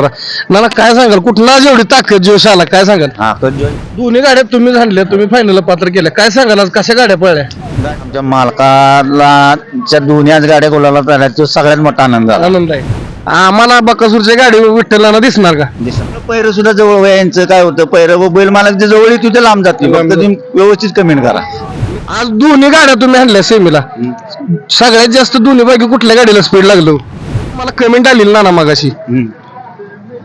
नाना काय सांगाल? कुठला एवढी ताकद जोश आला काय सांगाल? हा दोन्ही गाड्या तुम्ही झाल्या तुम्ही फायनल पात्र केल्या. काय सांगाल आज? कशा गाड्या पळल्या? आमच्या मालकाला च्या दोन्ही गाड्या गोलाला झाल्या तो सगळ्यात मोठा आनंद झाला. आनंद आहे. आम्हाला बकासूरच्या गाडी विठ्ठलाना दिसणार का? पैर सुद्धा जवळ वयांचं काय होतं? पैर व बैल मालक जे जवळ तिथे लांब जाते लांब फक्त तुम्ही व्यवस्थित कमेंट करा. आज दोन्ही गाड्या तुम्ही आणल्या सेमीला. सगळ्यात जास्त दोन्ही पैकी कुठल्या गाडीला स्पीड लागलो? मला कमेंट आली नाना मागाशी?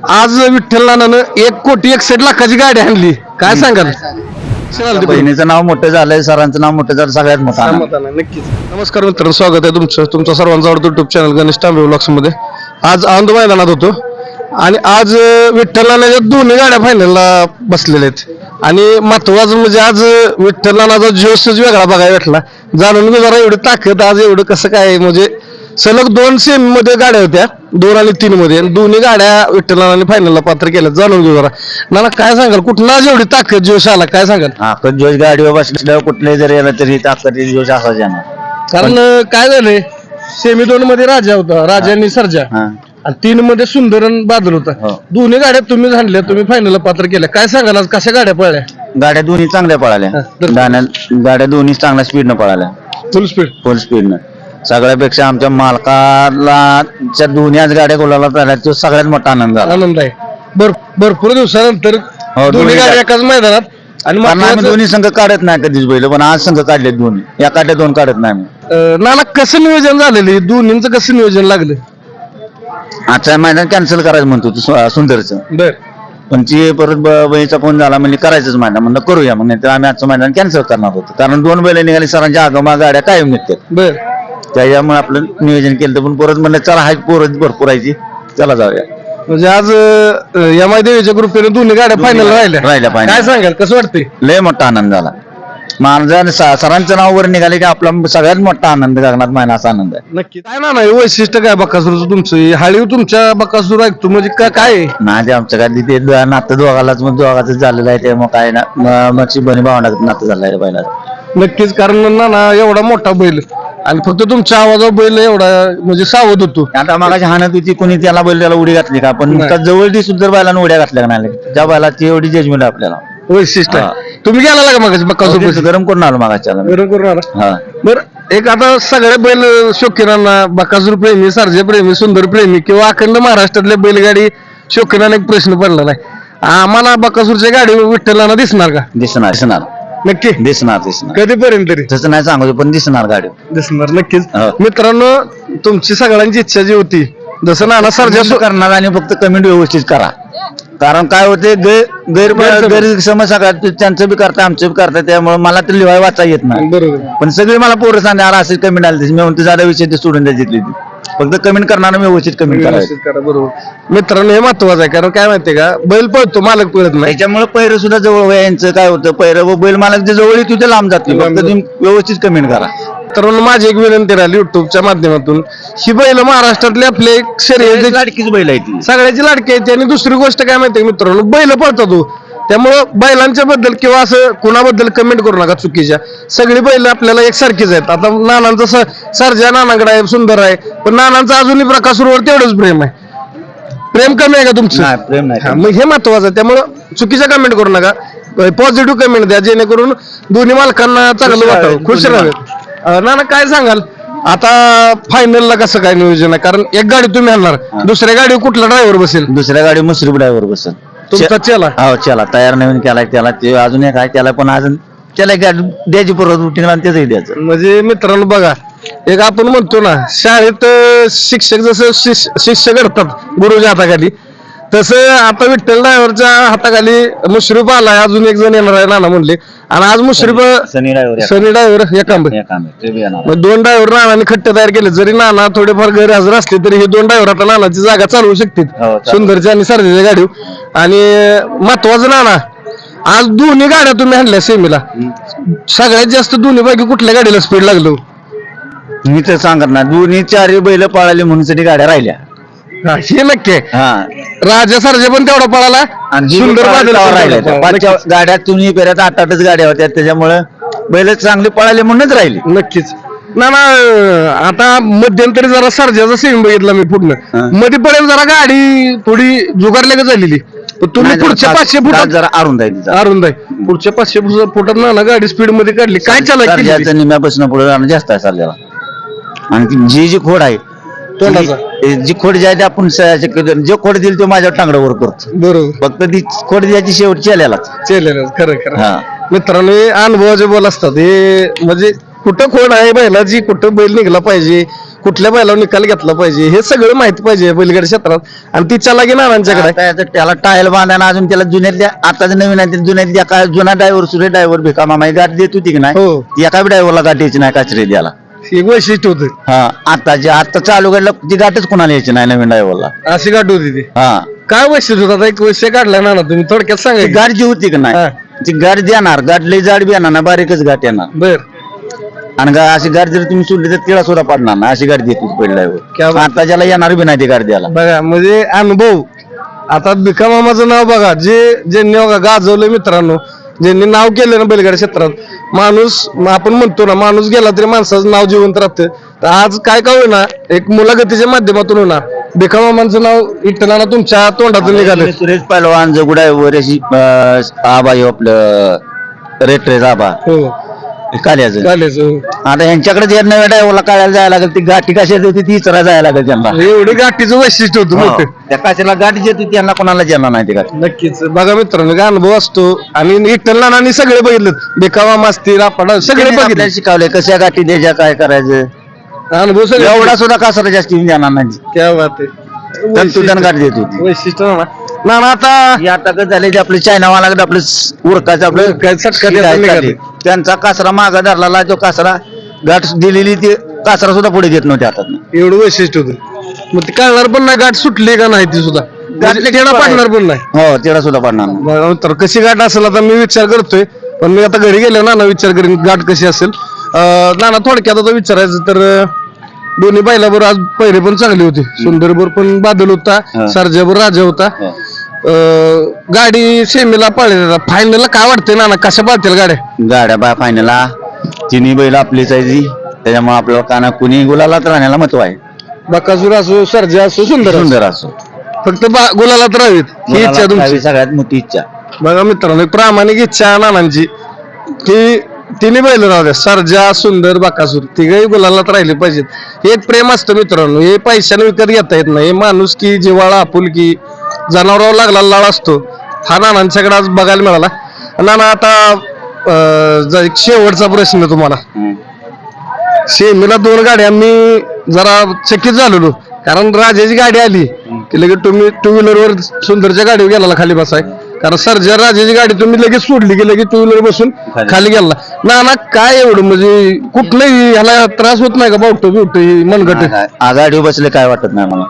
आज विठ्ठल नानानं एक कोटी एकसष्ट लाखाची गाडी आणली. काय सांगाल? सांगाल? ते बहिणीचं नाव मोठं झालंय सरांचं नाव मोठं झालं सगळ्यात मोठा आनंद. समाधान आहे, नक्कीच. नमस्कार मित्रांनो स्वागत आहे तुमचं. तुमचा सर्वांचा आवडतो युट्यूब चॅनल गणेश तांबे ब्लॉग्समध्ये. आज आनंद मैदानात होतो. आणि आज अं, विठ्ठलाच्या दोन्ही गाड्या फायनलला बसलेल्या आहेत. आणि महत्वाचं म्हणजे आज अं, विठ्ठलाचा जोशच वेगळा बघायला भेटला. जाणून जरा एवढी ताकद आज एवढं कसं काय म्हणजे सलग दोन सेमी मध्ये गाड्या होत्या. दोन आणि तीन मध्ये. आणि दोन्ही गाड्या विठ्ठलाने फायनलला पात्र केल्या जाणून घेऊ जरा. नाना काय सांगाल? कुठला आज एवढी ताकद जोश आला काय सांगाल? हा कधी जोश गाडीवर बसल्यावर कुठले जरी आलं तरी ताकद जोश असा जाणार कारण अं, काय झालंय? सेमी दोन मध्ये राजा होता. राजांनी सर्जा. हा. आणि तीन मध्ये सुंदर आणि बादल होता. हो. दोन्ही गाड्या तुम्ही झाल्या तुम्ही फायनल पात्र केल्या. काय सांगाल आज? कशा गाड्या पळल्या? गाड्या दोन्ही चांगल्या पळाल्या. हा, गाड्या गाड्या दोन्ही चांगल्या स्पीडनं पळाल्या. फुल स्पीड फुल स्पीडनं सगळ्यापेक्षा आमच्या मालकाला च्या दोन्ही गाड्या गोलाला झाल्या तो सगळ्यात मोठा आनंद झाला. आनंद आहे भर भरपूर दिवसानंतर हो, दोन्ही दोन्ही गाड्या गाड्या. एकाच मैदानात आणि कारण आम्ही दोन्ही संघ काढत नाही कधीच बैल पण आज संघ काढले दोन्ही. या काढल्या दोन काढत नाही आम्ही. अं, नाना कसं नियोजन झालेलं? दोन्हींचं कसं नियोजन लागलं? आजचा मैदान कॅन्सल करायचं म्हणतो तू सु- सुंदरचं. बर. पण ती परत ब- बहिणीचा फोन झाला म्हणजे करायचंच मैदान. म्हणलं करूया. मग नाही तर आम्ही आजचं मैदान कॅन्सल करणार होतो. कारण दोन बैल निघाली सरांच्या आगमा गाड्या कायम निघतात. बर. त्याच्यामुळे आपलं नियोजन केलं होतं. पण परत म्हणलं चला हाय पोरं भरपूर आहे. चला जाऊया. म्हणजे आज एम आय देवीच्या ग्रुपने दोन्ही गाड्या फायनल राहिल्या. राहिल्या. काय सांगाल कसं वाटतंय? लय मोठा आनंद झाला. माझा सरांचं नाव वर निघाले की आपला सगळ्यात मोठा आनंद गगनात महिना असा आनंद आहे. नक्की. काय ना नाही वैशिष्ट्य काय बकासूरचं तुमचं? हे हाळीव तुमच्या बकासूर ऐकतो. म्हणजे का- काय आहे? नाही आमच्या काय ते दो- नातं दोघालाच मग दोघाच झालेलं आहे. ते मग काय ना म- मच्छी बनी भावंडात नातं झालं आहे पहिला. नक्कीच कारण ना ना एवढा मोठा बैल. आणि फक्त तुमच्या आवाजावर बैल एवढा म्हणजे सावध होतो. आता मागाची हाणत होती कोणी त्याला बैल त्याला उडी घातली का? पण नाही. नुसता जवळ दिसून जर बैलानं उड्या घातल्या का नाही. त्या बैलाची एवढी जजमेंट आपल्याला. वैशिष्ट्य आहे. तुम्ही गेला का मग बकासूर तेच गरम करून आलो मागाच्या बरं करून आला? हा. बरं एक आता सगळे बैल शौकीनांना बकासूर प्रेमी सर्जे प्रेमी सुंदर प्रेमी किंवा अखंड महाराष्ट्रातल्या बैलगाडी शौकीनांना एक प्रश्न पडलेला आहे आम्हाला बकासूरच्या गाडी विठ्ठलांना दिसणार का? दिसणार दिसणार. नक्की? दिसणार दिसणार. कधीपर्यंत तरी? तसं नाही सांगू पण दिसणार गाडी. दिसणार नक्कीच. हो. मित्रांनो तुमची सगळ्यांची इच्छा जी होती जसं नाना सर्जा सर्जा करणार आणि फक्त कमेंट व्यवस्थित करा. कारण काय होते गैर गैर गैरसमज. गैरसमज सगळ्यात त्यांचं बी करता आमचं बी करता त्यामुळे मला तर लिवाय वाचा येत नाही. बरोबर. पण सगळी मला पोरं सांगा अरे असेल कमेंट आली मी म्हणतो झाला विषय ते सोडून द्यायची ती. फक्त कमेंट करणार व्यवस्थित कमेंट करायचं. व्यवस्थित करा बरोबर. मित्रांनो हे महत्वाचं आहे कारण काय माहितीये का? बैल पळतो मालक पळत नाही. त्याच्यामुळे पैर सुद्धा जवळ वयांचं काय होतं पैर व बैल मालक जे जवळ तिथे लांब जाते लांब फक्त. तुम्ही व्यवस्थित कमेंट करा. तर माझी एक विनंती राहिली युट्यूबच्या माध्यमातून. ही बैल महाराष्ट्रातले आपले एक शर्यत लाडकीच बैल आहे ती. सगळ्याची लाडकी आहे आणि दुसरी गोष्ट काय माहितीये मित्रांनो? बैल पळतो तू त्यामुळं बैलांच्या बद्दल किंवा असं कुणाबद्दल कमेंट करू नका चुकीच्या. सगळी बैल आपल्याला एकसारखीच आहेत. आता नानांचं सर्जा नानाकडे आहे सुंदर आहे. पण नानांचं अजूनही प्रकाशवर तेवढंच प्रेम आहे. प्रेम कमी आहे का तुमचं? प्रेम हा, नाही मग हे महत्वाचं आहे. त्यामुळं चुकीच्या कमेंट करू नका. पॉझिटिव्ह कमेंट द्या जेणेकरून दोन्ही मालकांना चांगलं वाटावं खुश राहावे. नाना काय सांगाल? आता फायनलला कसं काय नियोजन आहे? कारण एक गाडी तुम्ही आणणार. दुसऱ्या गाडीवर कुठला ड्रायव्हर बसेल? दुसऱ्या गाडी मुसरी ड्रायव्हर बसत तुमचा चला. हो चला. तयार नवीन केलाय त्याला. ते अजून एक आहे त्याला पण अजून त्याला गाडी द्यायची परत रुटीन आणि त्याचंही द्यायचं. म्हणजे मित्रांनो बघा एक आपण म्हणतो ना शाळेत अं, शिक्षक जसं शिश- शिष्य घडतात गुरुच्या हाताखाली तसं आता विठ्ठल ड्रायव्हरच्या हाताखाली मुश्रीफ आलाय. अजून एक जण येणार आहे नाना म्हणले आणि आज Mushrif Sunny driver Sunny driver एकांब मग दोन ड्रायव्हर नानाने खट्ट तयार केले. जरी नाना थोडेफार गैरहजर असले तरी हे दोन ड्रायव्हर आता नानाची जागा चालवू हो, शकतील. चालवू. सुंदरच्या आणि सरजेच्या गाडी. आणि महत्वाचं नाना आज दोन्ही गाड्या तुम्ही आणल्या सेमीला. सगळ्यात जास्त दोन्ही पैकी कुठल्या गाडीला स्पीड लागलो? मी तर सांगत ना दोन्ही चारही बैल पळाली म्हणून गाड्या राहिल्या. हा, हे नक्की. आहे. हा. राजा सरजा पण तेवढा पळाला. आणि सुंदर बादल पण राहिल्या तेवढा त्या. पळाला. पाचच्या गाड्या तुम्ही पेऱ्यात आठ आठच गाड्या होत्या. त्याच्यामुळे बैल चांगली पळाली म्हणूनच राहिली. नक्कीच. ना ना आता मध्यंतरी जरा सर्जाचा सीन बघितला मी हा. पूर्णमध्ये पर्यंत जरा गाडी थोडी जुगारल्या झालेली. पण तुम्ही नाही, जरा पुढच्या पाचशे फुटात जरा अरुंद आहे तिचा. अरुंद आहे पुढच्या पाचशे फुट- फुटात ना ना गाडी स्पीडमध्ये काढली. काय सर्जाचं निम्यापासून पुढे जाणं जास्त आहे चाललेला. आणि ती जी जी खोड आहे तोंडाचा. जी खोड जी आहे ती आपण स- शक्यतो जे खोड दिली तो माझ्या टांगड्यावर करतो. बरोबर. फक्त ती खोड द्यायची शेवटची आल्यालाच केलेलं खरं खरं. हा. मित्रांनो हे अनुभवाचे बोल असतात. हे म्हणजे कुठं खोड आहे बैलाची कुठं बैल निघला पाहिजे कुठल्या बैलावर निकाल घेतला पाहिजे हे सगळं माहिती पाहिजे बैलगाडी क्षेत्रात. आणि ती चलागी नानांच्याकडे. आता याचं त्याला टायल बांधायला अजून त्याला जुन्यातल्या आता नवीन आहे ते जुन्यातल्या काय जुना ड्रायव्हर सुरे ड्रायव्हर भिका मामा गाठ देत होती की नाही? हो. ती एका ड्रायव्हरला गाठ यायची नाही काचरे द्यायला. एक वैशिष्ट्य होतं. हा आता जे आता चालू गाडीला ती गाठच कोणाला यायची नाही नवीन ड्रायव्हरला. अशी गाठ होती ती. हा. काय वैशिष्ट्य होतं? आता एक विषय काढला ना ना तुम्ही थोडक्यात ती सांगा गाठ जी होती की हा. नाही ती गाठ देणार. गाठ लई जाड बी येणार ना बारीकच गाठ येणार. बर. आणि गा- अशी गाडी जर तुम्ही सोडली तर तिला सुद्धा पडणार ना अशी गाडी देते क्या बात. आता ज्याला येणार बी नाही ती गाडी द्यायला. बघा म्हणजे अनुभव. आता भिका मामाचं नाव बघा. जे ज्यांनी बघा गाजवलं मित्रांनो ज्यांनी नाव केलं ना बैलगाडी क्षेत्रात माणूस आपण म्हणतो ना माणूस गेला तरी माणसाचं नाव जिवंत राहतं. तर आज काय काय होईना एक मुलाखतीच्या माध्यमातून होणार मामांचं नाव इटलाना तुमच्या तोंडातून निघालं. सुरेश पहिलवान जगू ड्रायव्हर अशी अं, आबा आपलं रेट्रेज आबा. हो. काल्याचं. चालेल हो. आता यांच्याकडे जे नव्या ड्रायव्हरला काढायला जायला लागेल ती गाठी कशी होती ती इचरा जायला लागेल त्यांना. एवढी गाठीचं वैशिष्ट्य होतं हो. मोठं त्या काशीला गाठी जी होती त्यांना कोणाला येणार नाही ती गाठी. नक्कीच. बघा मित्रांनो काय अनुभव असतो. आणि विठ्ठल नानांनी सगळे बघितलं बेकावा मास्ती रापाडा सगळे त्यांनी बघितले आपल्याला शिकवलंय कशा गाठी द्यायच्या काय करायचं. अनुभव सगळे एवढा सुद्धा कासरा जास्त जाणार नाही. क्या बात आहे. तंतुदान गाठी देत होती. वैशिष्ट्य ना ना ना आता हे आता कसं झाले जे आपले चायनावाला आपलं उरकाचं आपलं काय. त्यांचा कासरा मागा धरला तो कासरा गाठ दिलेली ते कासरा सुद्धा पुढे घेत नव्हते हातात. एवढं वैशिष्ट्य होतं. मग ते कळणार पण नाही गाठ सुटली का नाही ती सुद्धा? तेडा की पाडणार पण नाही. हो तेवढा सुद्धा पडणार नाही. बघा मित्र कशी गाठ असेल आता मी विचार करतोय पण मी आता घरी गेलो ना ना विचार करीन गाठ कशी असेल. अं, ना ना थोडक्यात आता विचारायचं तर अं, दोन्ही बैलाबरोबर आज पहिरे पण चांगली होती. सुंदरबर पण बादल होता हा. सरजाबर राजा होता. हो. गाडी सेमीला पाळली. फायनलला काय वाटतंय ना ना कशा पाळतील गाड्या? गाड्या बा फायनला तिन्ही बैल आपलीच आहे ती त्याच्यामुळे आपल्याला काना कुणी गुलालात राहण्याला महत्त्व आहे. बकासूर असो सर्जा असो सुंदर असो. सुंदर असो. फक्त बा- गुलालात राहावीत. ही इच्छा गुलालात तुमची. राहावी सगळ्यात मोठी इच्छा. बघा मित्रांनो एक प्रामाणिक इच्छा आहे नानांची. की तिन्ही बैल राहू द्या. सर्जा सुंदर बाकासूर तिघही गुलालात राहिले पाहिजेत. हे एक प्रेम असतं मित्रांनो. हे पैशाने विकत घेता येत नाही. हे माणूस की जिवाळा आपुलकी. जनावरावर लागला लाळ असतो. हा नानांच्याकडे आज बघायला मिळाला. नाना आता अं, ज- एक शेवटचा प्रश्न तुम्हाला. सेमीला दोन गाड्या मी जरा चकित झालेलो. कारण राजाची गाडी आली. की लगेच तुम्ही टू व्हीलर वर सुंदरच्या गाडीवर गेला खाली बसाय. कारण सर्जा राजाची गाडी तुम्ही लगेच सोडली की लगेच टू व्हीलर बसून खाली. खाली गेला. ना ना काय एवढं म्हणजे कुठलंही ह्याला त्रास होत नाही का? बावटो बिवटो ही मनगट आघाडी बसले काय वाटत नाही मला?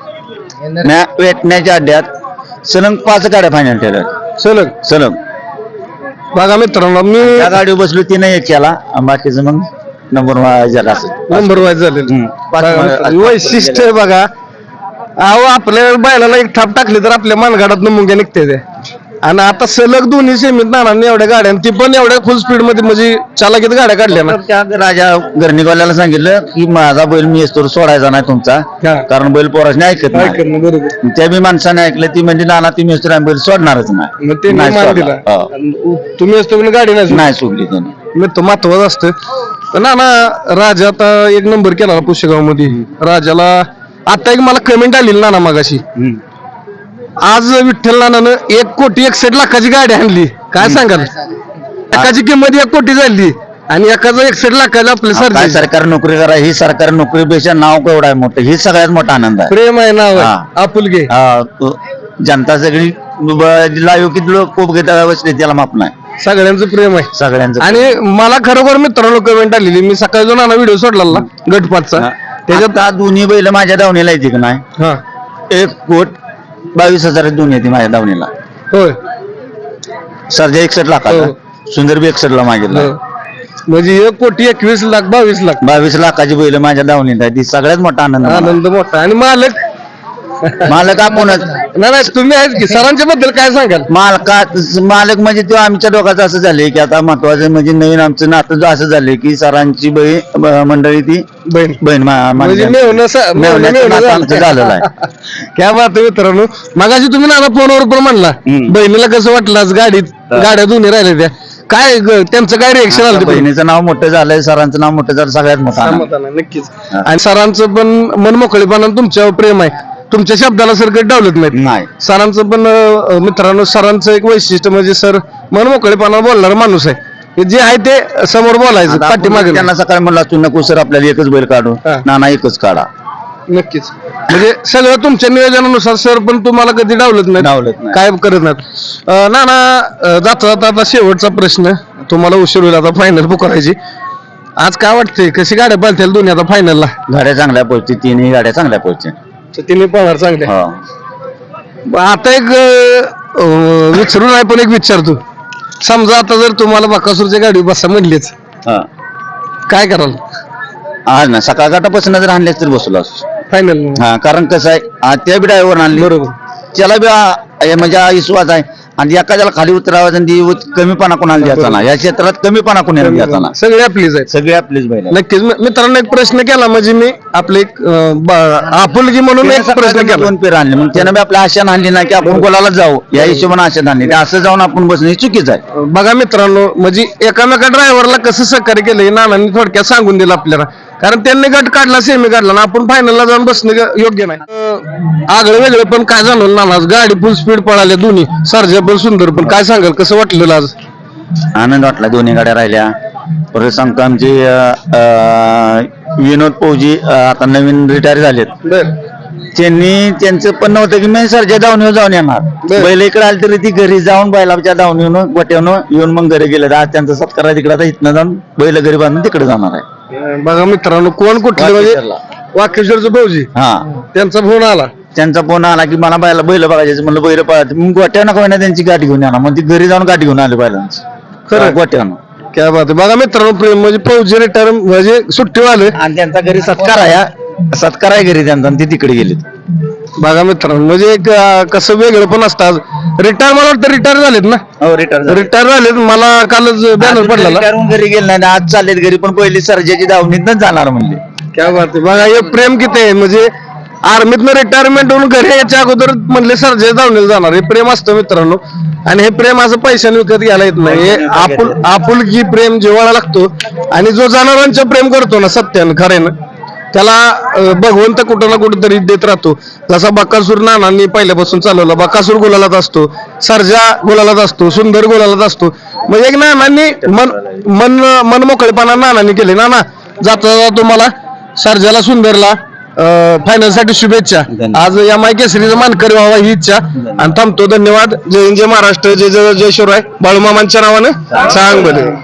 म्या- वेटण्याच्या अड्ड्यात सलग पाच गाड्या फायनल ठेवल्या सलग सलग. बघा मित्रांनो मी त्या गाडीवर बसलो तिने एक केला. बाकीचं मग नंबर झाला नंबर वाईज झालेलं. बघा मित्रांनो, वैशिष्ट्य आहे बघा. अहो आपल्या बैलाला एक थाप टाकली तर आपल्या मानगाडात मुंग्या निघते ते. आणि आता सलग दोन्ही सेमीत नानांनी एवढ्या गाड्या ती पण एवढ्या फुल स्पीडमध्ये म्हणजे चालाकीत गाड्या काढल्या ना. तर त्या राजा घरनिकवाल्याला सांगितलं की माझा बैल मी येतो सोडायचा नाही तुमचा हा. कारण बैल पोरासने ऐकत नाही. बरोबर. त्या बी माणसाने ऐकलं ती म्हणजे नाना ती मिस्टर बैल सोडणारच नाही. मग ते नाही मान सोडला. दिला हो. आणि तुम्ही असतो पण गाडी नाही नाही सोडली. त्याने. मी तो महत्वाचं असतं. पण ना ना राजा आता एक नंबर केला पुशेगावमध्ये राजाला आता एक मला कमेंट आली ना ना मागाशी. आज विठ्ठल नानानं एक कोटी एकसष्ट लाखाची गाडी आणली. काय सांगाल? एकाची किंमत एक कोटी झाली आणि एकाचं एकसष्ट लाखाला आपले काय सर सरकारी नोकरी करा ही सरकारी नोकरीपेक्षा नाव केवढं आहे मोठं ही सगळ्यात मोठा आनंद आहे. प्रेम आहे नाव हा. आहे. आपुलके हा, तो जनता सगळी लाईव्ह किती लोक खूप घेता बसले त्याला माप नाही. सगळ्यांचं प्रेम आहे. सगळ्यांचं आणि मला खरोखर मित्रांनो कमेंट आलेली मी सकाळी जो नाना व्हिडिओ सोडला गटपातचा. त्याच्यात दोन्ही बैल माझ्या दावणीला येते की नाही? हा. एक कोट बावीस हजार दोन्ही येते माझ्या दावणीला. होय. सरजा एकसष्ट लाखाचा हो. सुंदर बी एकसष्ट ला मागितला. हो. म्हणजे एक कोटी एकवीस लाख बावीस लाख. बावीस लाखाची बैल माझ्या दावणीला आहे ती सगळ्यात मोठा आनंद. आनंद मोठा. आणि मालक मालक आपणच नाही नाही तुम्ही आहेत की सरांच्या बद्दल काय सांगाल मालका मालक म्हणजे तो आमच्या डोक्याचं असं झालंय की आता महत्वाचं म्हणजे नवीन आमचं नातं जो असं झालंय की सरांची बहीण ब- मंडळी ती बहीण बहीण मा- म्हणजे मानल्या. मेवणं स- मेवणं- मेवण्याचं मेवणं नातं झालं. आमचं झालेलं आहे क्या बात आहे मित्रांनो मगाशी तुम्ही नाना फोनवर पण म्हणला हम्म. बहिणीला कसं वाटलं आज गाडीत गाड्या दोन्ही राहिल्या त्या काय ग- त्यांचं काय रिएक्शन आलं आता? बहिणीचं नाव मोठं झालंय सरांचं नाव मोठं झालं सगळ्यात मोठं आनंद. नक्कीच. आणि सरांचं पण मन मोकळेपणा तुमच्यावर प्रेम आहे तुमच्या शब्दाला सर काही डावलत नाही नाही. सरांचं पण अं, मित्रांनो सरांचं एक वैशिष्ट्य म्हणजे सर मन मोकळेपणा बोलणारा माणूस आहे. जे आहे ते समोर बोलायचं आता आपण पाठीमागे त्यांना सकाळी म्हणलं तू नको सर आपल्याला एकच बैल काढू. हा. नाना एकच काढा. नक्कीच. म्हणजे सगळं तुमच्या नियोजनानुसार सर पण तुम्हाला कधी डावलत नाही डावलत नाही. काय करत नाहीत? अं, ना ना जाता जाता आता शेवटचा प्रश्न. तुम्हाला उशीर होईल आता फायनल पुकारायची. आज काय वाटतंय? कशी गाड्या पालतील दोन्ही आता फायनलला गाड्या चांगल्या पडतील तिन्ही गाड्या चांगल्या पडतील तिने पळणार चांगले. हो. आता एक अं, विचारू नाही पण एक विचारतो समजा आता जर तुम्हाला बकासूरच्या गाडी बसा म्हणलीच. हा. काय कराल? आज ना सकाळ गाठापासून जर आणले तर बसलो असतो. फायनल हा कारण कसं आहे त्या बी ड्रायव्हर आणली. बरोबर. त्याला बी आ- हे म्हणजे हा विश्वास आहे. आणि एखाद्याला खाली उतरावं आणि ती कमीपणा कोणाला द्यायचा ना या क्षेत्रात कमीपणा कोणाला द्यायचा ना सगळे आपलीच आहेत. सगळे आपलीच बैल आहेत. नक्कीच. मी- मित्रांनो एक प्रश्न केला म्हणजे मी आपले एक अं, ब- आपुलकी म्हणून एक प्रश्न केला. दोन पेर आणले. मग त्यानं बी आपल्या आशा आणली ना की आपण गोलाला जाऊ. या हिशोबाने आशा आणली. ते असं जाऊन आपण बसणं हे चुकीचं आहे. बघा मित्रांनो म्हणजे एकामेका ड्रायव्हरला कसं सहकार्य केलं हे नानांनी थोडक्यात सांगून दिलं आपल्याला. कारण त्यांनी गट काढला सेमी काढला ना आपण फायनलला जाऊन बसणं योग्य नाही. आगळं वेगळं पण काय जाणवलं नाना आज. गाडी फुल स्पीड पळाल्या दोन्ही. सर्जा पण सुंदर पण. काय सांगाल कसं वाटलं आज? आनंद वाटला दोन्ही गाड्या राहिल्या. परत सांगतो आमचे विनोद पौजी आता नवीन रिटायर झालेत. त्यांनी त्यांचं पण नव्हतं की मी सरच्या धावणीवर जाऊन येणार. बैल इकडे आली तरी ती घरी जाऊन बैलाच्या धावणीवर गोट्यावरून येऊन मग घरी गेले. आज त्यांचा सत्कार आहे तिकडे आता इथनं जाऊन बैल घरी बांधून तिकडे जाणार आहे. बघा मित्रांनो कोण कुठले म्हणजे वाकेश्वरला. वाकेश्वरचं भाऊजी. हा. त्यांचा फोन आला. त्यांचा फोन आला की मला बैल बैल बघायचे म्हणलं बैल पळायचे मग गोट्यानं कोणा त्यांची गाठी घेऊन येणार मग ती घरी जाऊन गाठी घेऊन आले बैलांची. खरं? गोट्यानं काय बात आहे. बघा मित्रांनो प्रेम म्हणजे फौजी रिटायर म्हणजे सुट्टीवाले. आणि त्यांचा घरी सत्कार आहे सत्कार आहे घरी त्यांचा आणि ते तिकडे गेले बघा मित्रांनो म्हणजे एक अं, कसं वेगळं पण असतं. आज रिटायर मला वाटतं रिटायर झालेत ना? हो रिटायर रिटायर झालेत. मला कालच बॅनर पडला घरी गेले नाही आज चाललेत घरी पण पहिली सर्जाची धावणीतच जाणार म्हणले. काय बात आहे. बघा हे प्रेम किती आहे. म्हणजे आर्मीतनं रिटायरमेंट होऊन घरी यायच्या अगोदर म्हणले सर्जे धावण्याला जाणार. हे प्रेम असतं मित्रांनो. आणि हे प्रेम असं पैशाने विकत घ्यायला येत नाही. हे आपुल आपुलकी प्रेम जिव्हाळा लागतो. आणि जो जनावरांचं प्रेम करतो ना सत्यानं खऱ्यानं त्याला भगवंत कुठं ना कुठं तरी देत राहतो. जसा बकासूर नानांनी पहिल्यापासून चालवला बकासूर गुलालात असतो सर्जा गुलालात असतो सुंदर गुलालात असतो. म्हणजे एक नानांनी मन मन मन मोकळेपणा नानांनी केले. नाना जाता जाता तुम्हाला सर्जाला सुंदरला फायनलसाठी शुभेच्छा. आज या माय केसरीचा मानकरी व्हावा ही इच्छा. आणि थांबतो. धन्यवाद. जय हिंद जय महाराष्ट्र जय जय जय शिवराय. बाळूमामांच्या नावानं सांग बरं